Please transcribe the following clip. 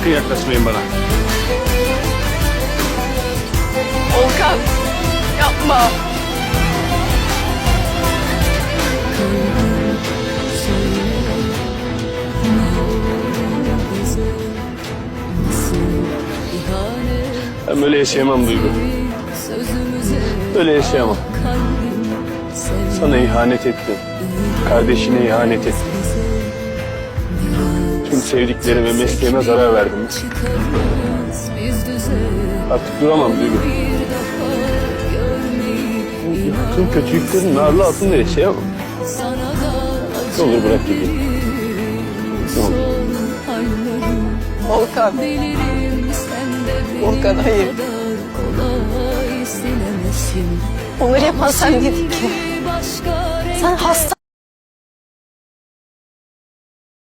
Sakın yaklaşmayın bana. Volkan yapma. Ben böyle yaşayamam Duygu. Böyle yaşayamam. Sana ihanet ettim. Kardeşine ihanet ettim. Tüm sevdiklerime, mesleğime zarar verdim. Artık duramam Duygu. Tüm kötülüklerin ağırlığı altında yaşayamam. Ne olur bırak gideyim. Ne olur. Volkan. Volkan hayır. Onları yapan sen değildin ki. Sen.